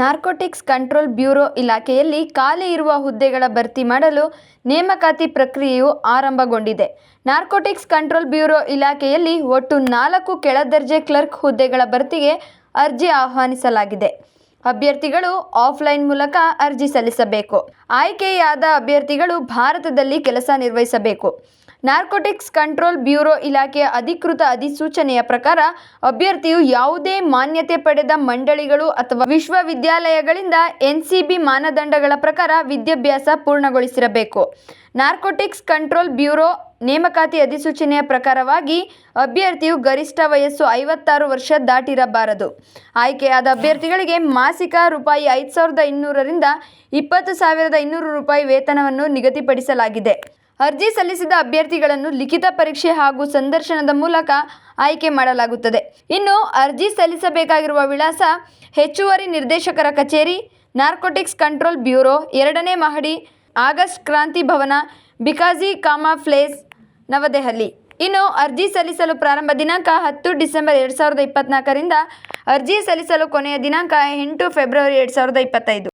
Narcotics control bureau ಇಲಾಖೆಯಲ್ಲಿ ಖಾಲಿ ಇರುವ ಹುದ್ದೆಗಳ ಭರ್ತಿ ಮಾಡಲು ನೇಮಕಾತಿ ಪ್ರಕ್ರಿಯೆಯು ಆರಂಭಗೊಂಡಿದೆ. ನಾರ್ಕೋಟಿಕ್ಸ್ ಕಂಟ್ರೋಲ್ ಬ್ಯೂರೋ ಇಲಾಖೆಯಲ್ಲಿ ಒಟ್ಟು ನಾಲ್ಕು ಕೆಳದರ್ಜೆ ಕ್ಲರ್ಕ್ ಹುದ್ದೆಗಳ ಭರ್ತಿಗೆ ಅರ್ಜಿ ಆಹ್ವಾನಿಸಲಾಗಿದೆ. ಅಭ್ಯರ್ಥಿಗಳು ಆಫ್ಲೈನ್ ಮೂಲಕ ಅರ್ಜಿ ಸಲ್ಲಿಸಬೇಕು. ಆಯ್ಕೆಯಾದ ಅಭ್ಯರ್ಥಿಗಳು ಭಾರತದಲ್ಲಿ ಕೆಲಸ ನಿರ್ವಹಿಸಬೇಕು. ನಾರ್ಕೋಟಿಕ್ಸ್ ಕಂಟ್ರೋಲ್ ಬ್ಯೂರೋ ಇಲಾಖೆಯ ಅಧಿಕೃತ ಅಧಿಸೂಚನೆಯ ಪ್ರಕಾರ ಅಭ್ಯರ್ಥಿಯು ಯಾವುದೇ ಮಾನ್ಯತೆ ಪಡೆದ ಮಂಡಳಿಗಳು ಅಥವಾ ವಿಶ್ವವಿದ್ಯಾಲಯಗಳಿಂದ ಎನ್ಸಿಬಿ ಮಾನದಂಡಗಳ ಪ್ರಕಾರ ವಿದ್ಯಾಭ್ಯಾಸ ಪೂರ್ಣಗೊಳಿಸಿರಬೇಕು. ನಾರ್ಕೋಟಿಕ್ಸ್ ಕಂಟ್ರೋಲ್ ಬ್ಯೂರೋ ನೇಮಕಾತಿ ಅಧಿಸೂಚನೆಯ ಪ್ರಕಾರವಾಗಿ ಅಭ್ಯರ್ಥಿಯು ಗರಿಷ್ಠ ವಯಸ್ಸು ಐವತ್ತಾರು ವರ್ಷ ದಾಟಿರಬಾರದು. ಆಯ್ಕೆಯಾದ ಅಭ್ಯರ್ಥಿಗಳಿಗೆ ಮಾಸಿಕ ರೂಪಾಯಿ ಐದು ಸಾವಿರದ ಇನ್ನೂರರಿಂದ ಇಪ್ಪತ್ತು ಸಾವಿರದ ಇನ್ನೂರು ರೂಪಾಯಿ ವೇತನವನ್ನು ನಿಗದಿಪಡಿಸಲಾಗಿದೆ. ಅರ್ಜಿ ಸಲ್ಲಿಸಿದ ಅಭ್ಯರ್ಥಿಗಳನ್ನು ಲಿಖಿತ ಪರೀಕ್ಷೆ ಹಾಗೂ ಸಂದರ್ಶನದ ಮೂಲಕ ಆಯ್ಕೆ ಮಾಡಲಾಗುತ್ತದೆ. ಇನ್ನು ಅರ್ಜಿ ಸಲ್ಲಿಸಬೇಕಾಗಿರುವ ವಿಳಾಸ ಹೆಚ್ಚುವರಿ ನಿರ್ದೇಶಕರ ಕಚೇರಿ, ನಾರ್ಕೋಟಿಕ್ಸ್ ಕಂಟ್ರೋಲ್ ಬ್ಯೂರೋ, ಎರಡನೇ ಮಹಡಿ, ಆಗಸ್ಟ್ ಕ್ರಾಂತಿ ಭವನ, ಬಿಕಾಜಿ ಕಾಮಾ ಫ್ಲೇಸ್ ನವದೆಹಲಿ. ಇನ್ನು ಅರ್ಜಿ ಸಲ್ಲಿಸಲು ಪ್ರಾರಂಭ ದಿನಾಂಕ ಹತ್ತು ಡಿಸೆಂಬರ್ ಎರಡು ಸಾವಿರದ ಇಪ್ಪತ್ನಾಲ್ಕರಿಂದ ಅರ್ಜಿ ಸಲ್ಲಿಸಲು ಕೊನೆಯ ದಿನಾಂಕ ಎಂಟು ಫೆಬ್ರವರಿ ಎರಡು ಸಾವಿರದ ಇಪ್ಪತ್ತೈದು.